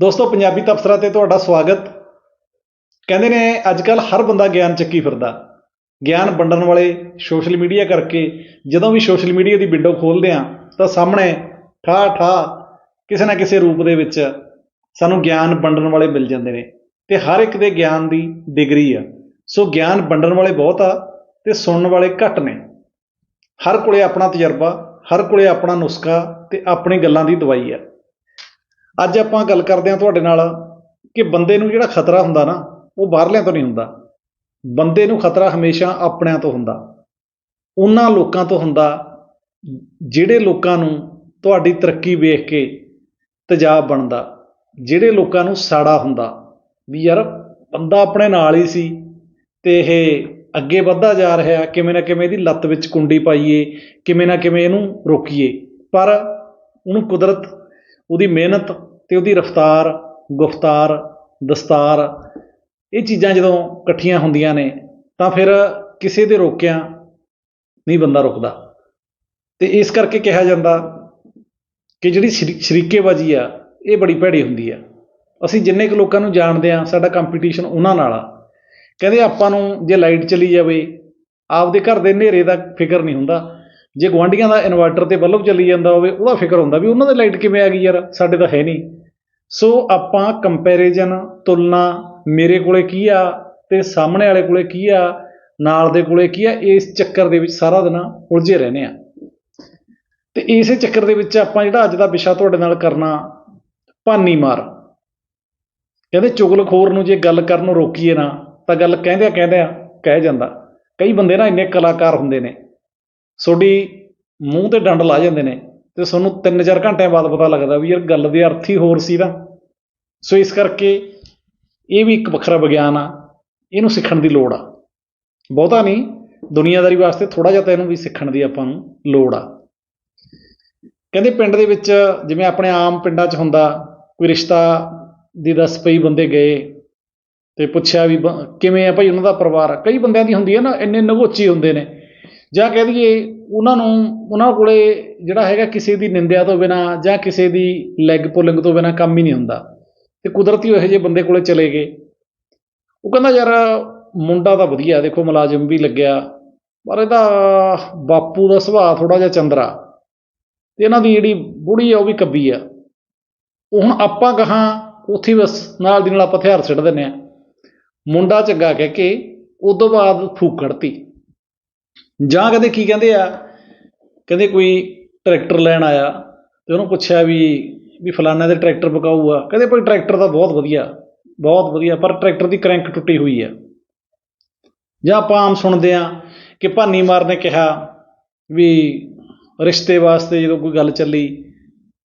ਦੋਸਤੋ, ਪੰਜਾਬੀ ਤਬਸਰਾ ਤੇ ਤੁਹਾਡਾ ਸਵਾਗਤ। ਕਹਿੰਦੇ ਨੇ ਅੱਜ ਕੱਲ ਹਰ ਬੰਦਾ ਗਿਆਨ ਚੱਕੀ ਫਿਰਦਾ। ਗਿਆਨ ਵੰਡਣ ਵਾਲੇ ਸੋਸ਼ਲ ਮੀਡੀਆ ਕਰਕੇ, ਜਦੋਂ ਵੀ ਸੋਸ਼ਲ ਮੀਡੀਆ ਦੀ ਵਿੰਡੋ ਖੋਲ੍ਹਦੇ ਆ ਤਾਂ ਸਾਹਮਣੇ ਠਾ ਠਾ ਕਿਸੇ ਨਾ ਕਿਸੇ ਰੂਪ ਦੇ ਵਿੱਚ ਸਾਨੂੰ ਗਿਆਨ ਵੰਡਣ ਵਾਲੇ ਮਿਲ ਜਾਂਦੇ ਨੇ। ਤੇ ਹਰ ਇੱਕ ਦੇ ਗਿਆਨ ਦੀ ਡਿਗਰੀ ਆ। ਸੋ ਗਿਆਨ ਵੰਡਣ ਵਾਲੇ ਬਹੁਤ ਆ ਤੇ ਸੁਣਨ ਵਾਲੇ ਘੱਟ ਨੇ। ਹਰ ਕੋਲੇ ਆਪਣਾ ਤਜਰਬਾ, ਹਰ ਕੋਲੇ ਆਪਣਾ ਨੁਸਖਾ ਤੇ ਆਪਣੀ ਗੱਲਾਂ ਦੀ ਦਵਾਈ ਆ। ਅੱਜ ਆਪਾਂ ਗੱਲ ਕਰਦੇ ਹਾਂ ਤੁਹਾਡੇ ਨਾਲ ਕਿ ਬੰਦੇ ਨੂੰ ਜਿਹੜਾ ਖਤਰਾ ਹੁੰਦਾ ਨਾ, ਉਹ ਬਾਹਰਲਿਆਂ ਤੋਂ ਨਹੀਂ ਹੁੰਦਾ। ਬੰਦੇ ਨੂੰ ਖਤਰਾ ਹਮੇਸ਼ਾ ਆਪਣਿਆਂ ਤੋਂ ਹੁੰਦਾ। ਉਹਨਾਂ ਲੋਕਾਂ ਤੋਂ ਹੁੰਦਾ ਜਿਹੜੇ ਲੋਕਾਂ ਨੂੰ ਤੁਹਾਡੀ ਤਰੱਕੀ ਵੇਖ ਕੇ ਤਜਾਬ ਬਣਦਾ, ਜਿਹੜੇ ਲੋਕਾਂ ਨੂੰ ਸਾੜਾ ਹੁੰਦਾ ਵੀ ਯਾਰ ਬੰਦਾ ਆਪਣੇ ਨਾਲ ਹੀ ਸੀ ਤੇ ਇਹ ਅੱਗੇ ਵੱਧਦਾ ਜਾ ਰਿਹਾ, ਕਿਵੇਂ ਨਾ ਕਿਵੇਂ ਇਹਦੀ ਲੱਤ ਵਿੱਚ ਕੁੰਡੀ ਪਾਈਏ, ਕਿਵੇਂ ਨਾ ਕਿਵੇਂ ਇਹਨੂੰ ਰੋਕੀਏ। ਪਰ ਉਹਨੂੰ ਕੁਦਰਤ, ਉਹਦੀ ਮਿਹਨਤ ਤੇ ਉਹਦੀ ਰਫਤਾਰ, ਗੁਫਤਾਰ, ਦਸਤਾਰ, ਇਹ ਚੀਜ਼ਾਂ ਜਦੋਂ ਇਕੱਠੀਆਂ ਹੁੰਦੀਆਂ ਨੇ, ਤਾਂ ਫਿਰ ਕਿਸੇ ਦੇ ਰੋਕਿਆਂ ਨਹੀਂ ਬੰਦਾ ਰੁਕਦਾ। ਤੇ ਇਸ ਕਰਕੇ ਕਿਹਾ ਜਾਂਦਾ ਕਿ ਜਿਹੜੀ ਸ਼ਰੀ- ਸ਼ਰੀਕੇਬਾਜ਼ੀ ਆ, ਇਹ ਬੜੀ ਭੈੜੀ ਹੁੰਦੀ ਆ। ਅਸੀਂ ਜਿੰਨੇ ਕੁ ਲੋਕਾਂ ਨੂੰ ਜਾਣਦੇ ਆ ਸਾਡਾ ਕੰਪੀਟੀਸ਼ਨ ਉਹਨਾਂ ਨਾਲ ਆ। ਕਹਿੰਦੇ ਆਪਾਂ ਨੂੰ ਜੇ ਲਾਈਟ ਚਲੀ ਜਾਵੇ, ਆਪਦੇ ਘਰ ਦੇ ਹਨੇਰੇ ਦਾ ਫਿਕਰ ਨਹੀਂ ਹੁੰਦਾ। ਜੇ ਗੁਆਂਢੀਆਂ ਦਾ ਇਨਵਰਟਰ ਤੇ ਬੱਲਬ ਚੱਲੀ ਜਾਂਦਾ ਹੋਵੇ, ਉਹਦਾ ਫਿਕਰ ਹੁੰਦਾ ਵੀ ਉਹਨਾਂ ਦੇ ਲਾਈਟ ਕਿਵੇਂ ਆ ਗਈ ਯਾਰ, ਸਾਡੇ ਤਾਂ ਹੈ ਨਹੀਂ। ਸੋ ਆਪਾਂ ਕੰਪੈਰੀਜ਼ਨ ਤੁਲਨਾ ਮੇਰੇ ਕੋਲੇ ਕੀ ਆ ਤੇ ਸਾਹਮਣੇ ਵਾਲੇ ਕੋਲੇ ਕੀ ਆ, ਨਾਲ ਦੇ ਕੋਲੇ ਕੀ ਆ, ਇਸ ਚੱਕਰ ਦੇ ਵਿੱਚ ਸਾਰਾ ਦਿਨ ਉਲਝੇ ਰਹਿੰਦੇ ਆ। ਤੇ ਇਸੇ ਚੱਕਰ ਦੇ ਵਿੱਚ ਆਪਾਂ ਜਿਹੜਾ ਅੱਜ ਦਾ ਵਿਸ਼ਾ ਤੁਹਾਡੇ ਨਾਲ ਕਰਨਾ, ਭਾਨੀ ਮਾਰ। ਕਹਿੰਦੇ ਚੁਗਲਖੋਰ ਨੂੰ ਜੇ ਗੱਲ ਕਰਨ ਨੂੰ ਰੋਕੀਏ ਨਾ, ਤਾਂ ਗੱਲ ਕਹਿੰਦਿਆਂ ਕਹਿੰਦਿਆਂ ਕਹਿ ਜਾਂਦਾ। ਕਈ ਬੰਦੇ ਨਾ ਇੰਨੇ ਕਲਾਕਾਰ ਹੁੰਦੇ ਨੇ ਤੁਹਾਡੀ ਮੂੰਹ ਤੇ ਡੰਡ ਲਾ ਜਾਂਦੇ ਨੇ। ਤੇ ਤੁਹਾਨੂੰ 3-4 ਘੰਟਿਆਂ ਬਾਅਦ ਪਤਾ ਲੱਗਦਾ ਵੀ ਯਾਰ ਗੱਲ ਦੇ ਅਰਥ ਹੀ ਹੋਰ ਸੀ ਨਾ। ਸੋ ਇਸ ਕਰਕੇ ਇਹ ਵੀ ਇੱਕ ਵੱਖਰਾ ਵਿਗਿਆਨ ਆ, ਇਹਨੂੰ ਸਿੱਖਣ ਦੀ ਲੋੜ ਆ। ਬਹੁਤਾ ਨਹੀਂ, ਦੁਨੀਆਦਾਰੀ ਵਾਸਤੇ ਥੋੜਾ ਜਿਹਾ ਤਾਂ ਇਹਨੂੰ ਵੀ ਸਿੱਖਣ ਦੀ ਆਪਾਂ ਨੂੰ ਲੋੜ ਆ। ਕਹਿੰਦੇ ਪਿੰਡ ਦੇ ਵਿੱਚ ਜਿਵੇਂ ਆਪਣੇ ਆਮ ਪਿੰਡਾਂ 'ਚ ਹੁੰਦਾ, ਕੋਈ ਰਿਸ਼ਤਾ ਦੀ ਦੱਸ ਪਈ ਬੰਦੇ ਗਏ ਤੇ ਪੁੱਛਿਆ ਵੀ ਬ- ਕਿਵੇਂ ਆ ਭਾਈ ਉਹਨਾਂ ਦਾ ਪਰਿਵਾਰ? ਕਈ ਬੰਦਿਆਂ ਦੀ ਹੁੰਦੀ ਹੈ ਨਾ, ਇੰਨੇ ਨਗੋਚੀ ਹੁੰਦੇ ਨੇ। ਜਾਂ ਕਹਿ ਦਈਏ ਉਹਨਾਂ ਨੂੰ, ਉਹਨਾਂ ਕੋਲੇ ਜਿਹੜਾ ਹੈਗਾ ਕਿਸੇ ਦੀ ਨਿੰਦਿਆ ਤੋਂ ਬਿਨਾਂ ਜਾਂ ਕਿਸੇ ਦੀ ਲੈਗ ਪੁਲਿੰਗ ਤੋਂ ਬਿਨਾਂ ਕੰਮ ਹੀ ਨਹੀਂ ਹੁੰਦਾ। ਤੇ ਕੁਦਰਤੀ ਇਹੋ ਜਿਹੇ ਬੰਦੇ ਕੋਲੇ ਚਲੇ ਗਏ। ਉਹ ਕਹਿੰਦਾ, ਯਾਰ, ਮੁੰਡਾ ਤਾਂ ਵਧੀਆ, ਦੇਖੋ ਮੁਲਾਜ਼ਮ ਵੀ ਲੱਗਿਆ, ਪਰ ਇਹਦਾ ਬਾਪੂ ਦਾ ਸੁਭਾਅ ਥੋੜਾ ਜਿਹਾ ਚੰਦਰਾ। ਤੇ ਇਹਨਾਂ ਦੀ ਜਿਹੜੀ ਬੁੜੀ ਆ, ਉਹ ਵੀ ਕੱਬੀ ਆ। ਉਹ ਹੁਣ ਆਪਾਂ ਕਹਾਂ, ਉੱਥੇ ਬਸ ਨਾਲ ਦੀ ਨਾਲ ਆਪਾਂ ਹਥਿਆਰ ਸਿੱਟ ਦਿੰਦੇ ਆ। ਮੁੰਡਾ ਚੰਗਾ ਕਹਿ ਕੇ, ਉਦੋਂ ਬਾਅਦ ਫੂਕ ਕੱਢਤੀ। ਜਾਂ ਕਦੇ ਕੀ ਕਹਿੰਦੇ ਆ, ਕਹਿੰਦੇ ਕੋਈ ਟਰੈਕਟਰ ਲੈਣ ਆਇਆ ਤੇ ਉਹਨੂੰ ਪੁੱਛਿਆ ਵੀ ਵੀ ਫਲਾਣਾ ਦੇ ਟਰੈਕਟਰ ਵਿਕਾਊ ਆ ਕਹਿੰਦੇ ਭਾਈ ਟਰੈਕਟਰ ਤਾਂ ਬਹੁਤ ਵਧੀਆ ਬਹੁਤ ਵਧੀਆ, ਪਰ ਟਰੈਕਟਰ ਦੀ ਕਰੰਕ ਟੁੱਟੀ ਹੋਈ ਆ। ਜਾਂ ਆਪਾਂ ਆਮ ਸੁਣਦੇ ਆ ਕਿ ਭਾਨੀ ਮਾਰ ਨੇ ਕਿਹਾ ਵੀ ਰਿਸ਼ਤੇ ਵਾਸਤੇ ਜਦੋਂ ਕੋਈ ਗੱਲ ਚੱਲੀ,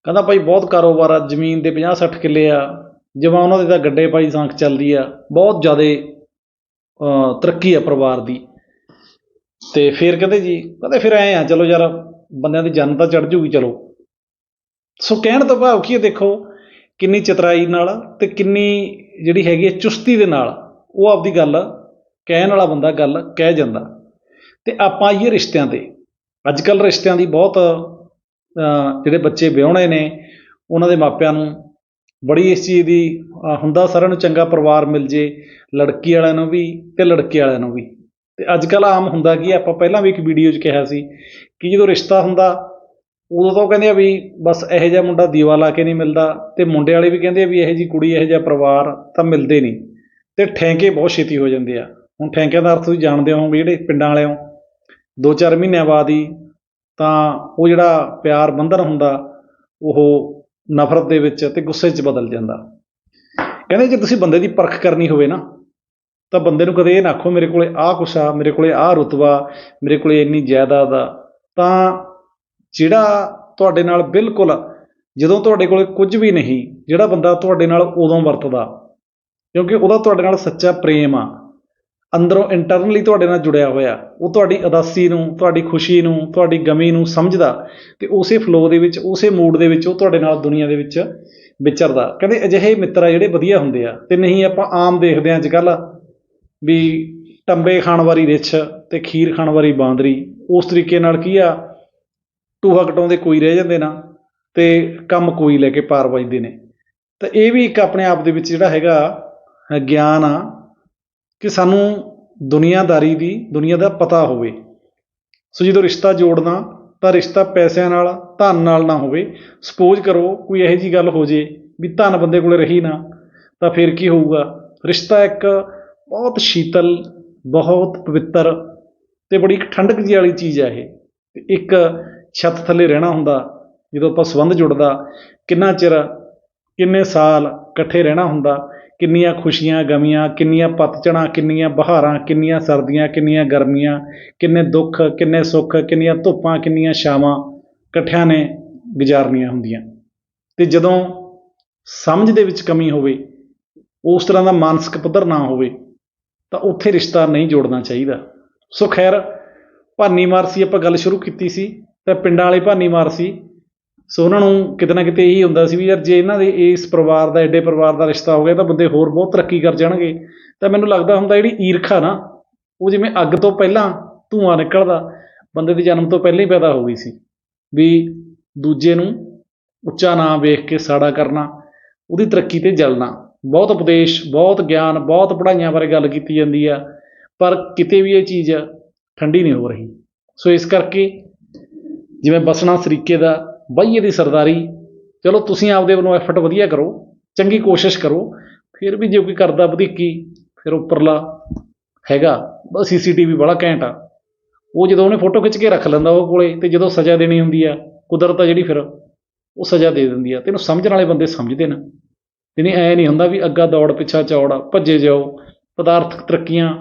ਕਹਿੰਦਾ ਭਾਈ ਬਹੁਤ ਕਾਰੋਬਾਰ ਆ, ਜ਼ਮੀਨ ਦੇ 50 60 ਕਿੱਲੇ ਆ, ਜਿਵੇਂ ਉਹਨਾਂ ਦੇ ਤਾਂ ਗੱਡੇ ਭਾਈ ਸਾਂਖ ਚੱਲਦੀ ਆ, ਬਹੁਤ ਜ਼ਿਆਦੇ ਤਰੱਕੀ ਆ ਪਰਿਵਾਰ ਦੀ। ਤੇ ਫਿਰ ਕਹਿੰਦੇ ਜੀ, ਕਹਿੰਦੇ ਫਿਰ ਐ ਆ, ਚਲੋ ਯਾਰ ਬੰਦਿਆਂ ਦੀ ਜਨ ਤਾਂ ਚੜ ਜੂਗੀ, ਚਲੋ। ਸੋ ਕਹਿਣ ਤੋਂ ਭਾਵ ਕੀ ਹੈ, ਦੇਖੋ, ਕਿੰਨੀ ਚਤਰਾਈ ਨਾਲ ਤੇ ਕਿੰਨੀ ਜਿਹੜੀ ਹੈਗੀ ਹੈ ਚੁਸਤੀ ਦੇ ਨਾਲ ਉਹ ਆਪਦੀ ਗੱਲ, ਕਹਿਣ ਵਾਲਾ ਬੰਦਾ ਗੱਲ ਕਹਿ ਜਾਂਦਾ। ਤੇ ਆਪਾਂ ਆਈਏ ਰਿਸ਼ਤਿਆਂ ਤੇ। ਅੱਜ ਕੱਲ ਰਿਸ਼ਤਿਆਂ ਦੀ ਬਹੁਤ ਜਿਹੜੇ ਬੱਚੇ ਵਿਆਹੁਣੇ ਨੇ, ਉਹਨਾਂ ਦੇ ਮਾਪਿਆਂ ਨੂੰ ਬੜੀ ਇਸ ਚੀਜ਼ ਦੀ ਹੁੰਦਾ ਸਾਰਿਆਂ ਨੂੰ ਚੰਗਾ ਪਰਿਵਾਰ ਮਿਲ ਜੇ, ਲੜਕੀ ਵਾਲਿਆਂ ਨੂੰ ਵੀ ਤੇ ਲੜਕੇ ਵਾਲਿਆਂ ਨੂੰ ਵੀ। ਤੇ ਅੱਜ ਕੱਲ ਆਮ ਹੁੰਦਾ ਕੀ ਆਪਾਂ ਪਹਿਲਾਂ ਵੀ ਇੱਕ ਵੀਡੀਓ 'ਚ ਕਿਹਾ ਸੀ ਕਿ ਜਦੋਂ ਰਿਸ਼ਤਾ ਹੁੰਦਾ, ਉਦੋਂ ਤਾਂ ਉਹ ਕਹਿੰਦੇ ਆ ਵੀ ਬਸ ਇਹੋ ਜਿਹਾ ਮੁੰਡਾ ਦੀਵਾ ਲਾ ਕੇ ਨਹੀਂ ਮਿਲਦਾ ਤੇ ਮੁੰਡੇ ਵਾਲੇ ਵੀ ਕਹਿੰਦੇ ਆ ਵੀ ਇਹੋ ਜੀ ਕੁੜੀ, ਇਹੋ ਜਿਹਾ ਪਰਿਵਾਰ ਤਾਂ ਮਿਲਦੇ ਨਹੀਂ ਤੇ ਠੈਂਕੇ ਬਹੁਤ ਛੇਤੀ ਹੋ ਜਾਂਦੇ ਆ। ਹੁਣ ਠੈਂਕਿਆਂ ਦਾ ਅਰਥ ਤੁਸੀਂ ਜਾਣਦੇ ਹੋਵੋਗੇ ਜਿਹੜੇ ਪਿੰਡਾਂ ਵਾਲੇ ਹੋ ਦੋ ਚਾਰ ਮਹੀਨਿਆਂ ਬਾਅਦ ਹੀ ਤਾਂ ਉਹ ਜਿਹੜਾ ਪਿਆਰ ਬੰਧਨ ਹੁੰਦਾ, ਉਹ ਨਫ਼ਰਤ ਦੇ ਵਿੱਚ ਤੇ ਗੁੱਸੇ 'ਚ ਬਦਲ ਜਾਂਦਾ। ਕਹਿੰਦੇ ਜੇ ਤੁਸੀਂ ਬੰਦੇ ਦੀ ਪਰਖ ਕਰਨੀ ਹੋਵੇ ਨਾ ਤਾਂ ਬੰਦੇ ਨੂੰ ਕਦੇ ਇਹ ਨਾ ਆਖੋ, ਮੇਰੇ ਕੋਲੇ ਆਹ ਕੁਛ ਆ, ਮੇਰੇ ਕੋਲੇ ਆਹ ਰੁਤਬਾ, ਮੇਰੇ ਕੋਲੇ ਇੰਨੀ ਜਾਇਦਾਦ ਆ। ਤਾਂ ਜਿਹੜਾ ਤੁਹਾਡੇ ਨਾਲ ਬਿਲਕੁਲ, ਜਦੋਂ ਤੁਹਾਡੇ ਕੋਲੇ ਕੁਝ ਵੀ ਨਹੀਂ, ਜਿਹੜਾ ਬੰਦਾ ਤੁਹਾਡੇ ਨਾਲ ਉਦੋਂ ਵਰਤਦਾ, ਕਿਉਂਕਿ ਉਹਦਾ ਤੁਹਾਡੇ ਨਾਲ ਸੱਚਾ ਪ੍ਰੇਮ ਆ, ਅੰਦਰੋਂ ਇੰਟਰਨਲੀ ਤੁਹਾਡੇ ਨਾਲ ਜੁੜਿਆ ਹੋਇਆ, ਉਹ ਤੁਹਾਡੀ ਉਦਾਸੀ ਨੂੰ, ਤੁਹਾਡੀ ਖੁਸ਼ੀ ਨੂੰ, ਤੁਹਾਡੀ ਗਮੀ ਨੂੰ ਸਮਝਦਾ ਤੇ ਉਸੇ ਫਲੋ ਦੇ ਵਿੱਚ, ਉਸੇ ਮੂਡ ਦੇ ਵਿੱਚ ਉਹ ਤੁਹਾਡੇ ਨਾਲ ਦੁਨੀਆ ਦੇ ਵਿੱਚ ਵਿਚਰਦਾ। ਕਹਿੰਦੇ ਅਜਿਹੇ ਮਿੱਤਰ ਆ ਜਿਹੜੇ ਵਧੀਆ ਹੁੰਦੇ ਆ ਤੇ ਨਹੀਂ ਆਪਾਂ ਆਮ ਦੇਖਦੇ ਆ ਅੱਜ ਕੱਲ੍ਹ। ਵੀ ਟੰਬੇ ਖਾਣ ਵਾਲੀ ਰਿੱਛ ਤੇ ਖੀਰ ਖਾਣ ਵਾਲੀ ਬਾਂਦਰੀ, ਉਸ ਤਰੀਕੇ ਨਾਲ ਕੀ ਆ, ਟੂਹਾ ਕਟਾਉਂਦੇ ਕੋਈ ਰਹਿ ਜਾਂਦੇ ਨਾ, ਤੇ ਕੰਮ ਕੋਈ ਲੈ ਕੇ ਪਾਰ ਵੱਜਦੇ ਨੇ। ਤਾਂ ਇਹ ਵੀ ਇੱਕ ਆਪਣੇ ਆਪ ਦੇ ਵਿੱਚ ਜਿਹੜਾ ਹੈਗਾ ਗਿਆਨ ਆ ਕਿ ਸਾਨੂੰ ਦੁਨੀਆਦਾਰੀ ਦੀ, ਦੁਨੀਆ ਦਾ ਪਤਾ ਹੋਵੇ। ਸੋ ਜਦੋਂ ਰਿਸ਼ਤਾ ਜੋੜਨਾ, ਤਾਂ ਰਿਸ਼ਤਾ ਪੈਸਿਆਂ ਨਾਲ, ਧਨ ਨਾਲ ਨਾ ਹੋਵੇ। ਸਪੋਜ਼ ਕਰੋ ਕੋਈ ਇਹੋ ਜੀ ਗੱਲ ਹੋ ਜੇ ਵੀ ਧਨ ਬੰਦੇ ਕੋਲੇ ਰਹੀ ਨਾ, ਤਾਂ ਫਿਰ ਕੀ ਹੋਊਗਾ? ਰਿਸ਼ਤਾ ਇੱਕ ਬਹੁਤ ਸ਼ੀਤਲ, ਬਹੁਤ ਪਵਿੱਤਰ ਤੇ ਬੜੀ ਇੱਕ ਠੰਡਕ ਜਿਹੀ ਵਾਲੀ ਚੀਜ਼ ਹੈ ਇਹ। ਤੇ ਇੱਕ ਛੱਤ ਥੱਲੇ ਰਹਿਣਾ ਹੁੰਦਾ, ਜਦੋਂ ਆਪਾਂ ਸੰਬੰਧ ਜੁੜਦਾ, ਕਿੰਨਾ ਚਿਰ, ਕਿੰਨੇ ਸਾਲ ਇਕੱਠੇ ਰਹਿਣਾ ਹੁੰਦਾ, ਕਿੰਨੀਆਂ ਖੁਸ਼ੀਆਂ, ਗਮੀਆਂ, ਕਿੰਨੀਆਂ ਪਤਝੜਾਂ ਕਿੰਨੀਆਂ ਬਹਾਰਾਂ, ਕਿੰਨੀਆਂ ਸਰਦੀਆਂ, ਕਿੰਨੀਆਂ ਗਰਮੀਆਂ, ਕਿੰਨੇ ਦੁੱਖ, ਕਿੰਨੇ ਸੁੱਖ, ਕਿੰਨੀਆਂ ਧੁੱਪਾਂ, ਕਿੰਨੀਆਂ ਛਾਵਾਂ ਇਕੱਠਿਆਂ ਨੇ ਗੁਜ਼ਾਰਨੀਆਂ ਹੁੰਦੀਆਂ। ਤੇ ਜਦੋਂ ਸਮਝ ਦੇ ਵਿੱਚ ਕਮੀ ਹੋਵੇ, ਉਸ ਤਰ੍ਹਾਂ ਦਾ ਮਾਨਸਿਕ ਪੱਧਰ ਨਾ ਹੋਵੇ ਤਾਂ ਉੱਥੇ ਰਿਸ਼ਤਾ ਨਹੀਂ ਜੋੜਨਾ ਚਾਹੀਦਾ। ਸੋ ਖੈਰ, ਭਾਨੀ ਮਾਰ ਸੀ, ਆਪਾਂ ਗੱਲ ਸ਼ੁਰੂ ਕੀਤੀ ਸੀ, ਤਾਂ ਪਿੰਡਾਂ ਵਾਲੇ ਭਾਨੀ ਮਾਰ ਸੀ। ਸੋ ਉਹਨਾਂ ਨੂੰ ਕਿਤੇ ਨਾ ਕਿਤੇ ਇਹੀ ਹੁੰਦਾ ਸੀ ਵੀ ਯਾਰ ਜੇ ਇਹਨਾਂ ਦੇ ਇਸ ਪਰਿਵਾਰ ਦਾ, ਐਡੇ ਪਰਿਵਾਰ ਦਾ ਰਿਸ਼ਤਾ ਹੋ ਗਿਆ, ਤਾਂ ਬੰਦੇ ਹੋਰ ਬਹੁਤ ਤਰੱਕੀ ਕਰ ਜਾਣਗੇ। ਤਾਂ ਮੈਨੂੰ ਲੱਗਦਾ ਹੁੰਦਾ ਜਿਹੜੀ ਈਰਖਾ ਨਾ, ਉਹ ਜਿਵੇਂ ਅੱਗ ਤੋਂ ਪਹਿਲਾਂ ਧੂੰਆਂ ਨਿਕਲਦਾ, ਬੰਦੇ ਦੇ ਜਨਮ ਤੋਂ ਪਹਿਲਾਂ ਹੀ ਪੈਦਾ ਹੋ ਗਈ ਸੀ। ਵੀ ਦੂਜੇ ਨੂੰ ਉੱਚਾ ਨਾਂ ਵੇਖ ਕੇ ਸਾੜਾ ਕਰਨਾ, ਉਹਦੀ ਤਰੱਕੀ ਤੇ ਜਲਣਾ। ਬਹੁਤ ਉਪਦੇਸ਼, ਬਹੁਤ ਗਿਆਨ, ਬਹੁਤ ਪੜ੍ਹਾਈਆਂ ਬਾਰੇ ਗੱਲ ਕੀਤੀ ਜਾਂਦੀ ਆ, ਪਰ ਕਿਤੇ ਵੀ ਇਹ ਚੀਜ਼ ਠੰਡੀ ਨਹੀਂ ਹੋ ਰਹੀ। ਸੋ ਇਸ ਕਰਕੇ ਜਿਵੇਂ ਬਸਣਾ ਸਰੀਕੇ ਦਾ ਬਾਈਏ ਦੀ ਸਰਦਾਰੀ, ਚਲੋ ਤੁਸੀਂ ਆਪਦੇ ਵੱਲੋਂ ਐਫਰਟ ਵਧੀਆ ਕਰੋ, ਚੰਗੀ ਕੋਸ਼ਿਸ਼ ਕਰੋ, ਫਿਰ ਵੀ ਜੇ ਕੋਈ ਕਰਦਾ ਵਧੀਕੀ, ਫਿਰ ਉੱਪਰਲਾ ਹੈਗਾ, ਬਸ ਸੀਸੀਟੀਵੀ ਬੜਾ ਘੈਂਟ ਆ। ਉਹ ਜਦੋਂ ਉਹਨੇ ਫੋਟੋ ਖਿੱਚ ਕੇ ਰੱਖ ਲੈਂਦਾ ਉਹ ਕੋਲੇ, ਤੇ ਜਦੋਂ ਸਜ਼ਾ ਦੇਣੀ ਹੁੰਦੀ ਆ, ਕੁਦਰਤ ਆ ਜਿਹੜੀ ਫਿਰ, ਉਹ ਸਜ਼ਾ ਦੇ ਦਿੰਦੀ ਆ। ਤੇ ਇਹਨੂੰ ਸਮਝਣ ਵਾਲੇ ਬੰਦੇ ਸਮਝਦੇ ਨੇ। ਤੇ ਐਂ ਨਹੀਂ ਹੁੰਦਾ ਵੀ ਅੱਗਾ ਦੌੜ, ਪਿੱਛਾ ਚੌੜ, ਭੱਜੇ ਜਾਓ, ਪਦਾਰਥਕ ਤਰੱਕੀਆਂ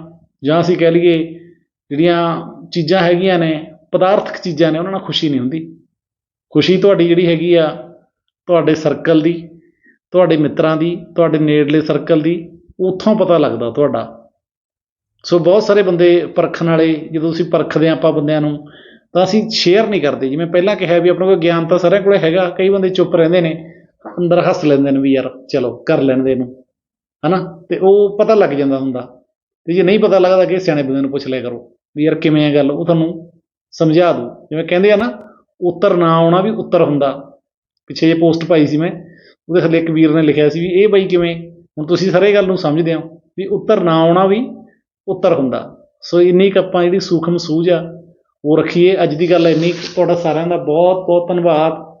ਜਾਂ ਅਸੀਂ ਕਹਿ ਲਈਏ ਜਿਹੜੀਆਂ ਚੀਜ਼ਾਂ ਹੈਗੀਆਂ ਨੇ, ਪਦਾਰਥਕ ਚੀਜ਼ਾਂ ਨੇ, ਉਹਨਾਂ ਨਾਲ ਖੁਸ਼ੀ ਨਹੀਂ ਹੁੰਦੀ। ਖੁਸ਼ੀ ਤੁਹਾਡੀ ਜਿਹੜੀ ਹੈਗੀ ਆ, ਤੁਹਾਡੇ ਸਰਕਲ ਦੀ, ਤੁਹਾਡੇ ਮਿੱਤਰਾਂ ਦੀ, ਤੁਹਾਡੇ ਨੇੜਲੇ ਸਰਕਲ ਦੀ, ਉੱਥੋਂ ਪਤਾ ਲੱਗਦਾ ਤੁਹਾਡਾ। ਸੋ ਬਹੁਤ ਸਾਰੇ ਬੰਦੇ ਪਰਖਣ ਵਾਲੇ, ਜਦੋਂ ਅਸੀਂ ਪਰਖਦੇ ਹਾਂ ਆਪਾਂ ਬੰਦਿਆਂ ਨੂੰ, ਤਾਂ ਅਸੀਂ ਸ਼ੇਅਰ ਨਹੀਂ ਕਰਦੇ। ਜਿਵੇਂ ਪਹਿਲਾਂ ਕਿਹਾ ਵੀ ਆਪਣੇ ਕੋਲ ਗਿਆਨ ਤਾਂ ਸਾਰਿਆਂ ਕੋਲੇ ਹੈਗਾ, ਕਈ ਬੰਦੇ ਚੁੱਪ ਰਹਿੰਦੇ ਨੇ। ਅੰਦਰ ਹੱਸ ਲੈਂਦੇ ਨੇ ਵੀ ਯਾਰ ਚਲੋ ਕਰ ਲੈਣ ਦੇ ਇਹਨੂੰ ਹਨਾ? ਤੇ ਉਹ ਪਤਾ ਲੱਗ ਜਾਂਦਾ ਹੁੰਦਾ। ਤੇ ਜੇ ਨਹੀਂ ਪਤਾ ਲੱਗਦਾ ਕਿ ਸਿਆਣੇ ਬੰਦੇ ਨੂੰ ਪੁੱਛ ਲਿਆ ਕਰੋ ਵੀ ਯਾਰ ਕਿਵੇਂ ਹੈ ਗੱਲ, ਉਹ ਤੁਹਾਨੂੰ ਸਮਝਾ ਦੂ। ਜਿਵੇਂ ਕਹਿੰਦੇ ਆ ਨਾ, ਉੱਤਰ ਨਾ ਆਉਣਾ ਵੀ ਉੱਤਰ ਹੁੰਦਾ। ਪਿੱਛੇ ਜੇ ਪੋਸਟ ਪਾਈ ਸੀ ਮੈਂ, ਉਹਦੇ ਥੱਲੇ ਇੱਕ ਵੀਰ ਨੇ ਲਿਖਿਆ ਸੀ ਵੀ ਇਹ ਬਾਈ ਕਿਵੇਂ, ਹੁਣ ਤੁਸੀਂ ਸਾਰੇ ਗੱਲ ਨੂੰ ਸਮਝਦੇ ਹੋ ਵੀ ਉੱਤਰ ਨਾ ਆਉਣਾ ਵੀ ਉੱਤਰ ਹੁੰਦਾ। ਸੋ ਇੰਨੀ ਕੁ ਆਪਾਂ ਜਿਹੜੀ ਸੂਖਮ ਸੂਝ ਆ, ਉਹ ਰੱਖੀਏ। ਅੱਜ ਦੀ ਗੱਲ ਇੰਨੀ ਕੁ। ਤੁਹਾਡਾ ਸਾਰਿਆਂ ਦਾ ਬਹੁਤ ਬਹੁਤ ਧੰਨਵਾਦ।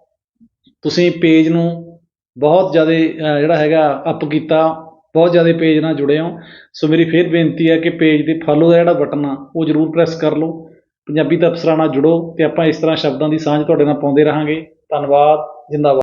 ਤੁਸੀਂ ਪੇਜ ਨੂੰ ਬਹੁਤ ਜ਼ਿਆਦਾ ਜਿਹੜਾ ਹੈਗਾ ਅਪ ਕੀਤਾ, ਬਹੁਤ ਜ਼ਿਆਦਾ ਪੇਜ ਨਾਲ ਜੁੜੇ ਹੋ। ਸੋ ਮੇਰੀ ਫੇਰ ਬੇਨਤੀ ਹੈ ਕਿ ਪੇਜ ਦੇ ਫਾਲੋ ਦਾ ਜਿਹੜਾ ਬਟਨ ਆ, ਉਹ ਜ਼ਰੂਰ ਪ੍ਰੈਸ ਕਰ ਲਓ। ਪੰਜਾਬੀ ਤਪਸਰਾ ਨਾਲ ਜੁੜੋ ਤੇ ਆਪਾਂ ਇਸ ਤਰ੍ਹਾਂ ਸ਼ਬਦਾਂ ਦੀ ਸਾਂਝ ਤੁਹਾਡੇ ਨਾਲ ਪਾਉਂਦੇ ਰਹਾਂਗੇ। ਧੰਨਵਾਦ, ਜਿੰਦਾਬਾਦ।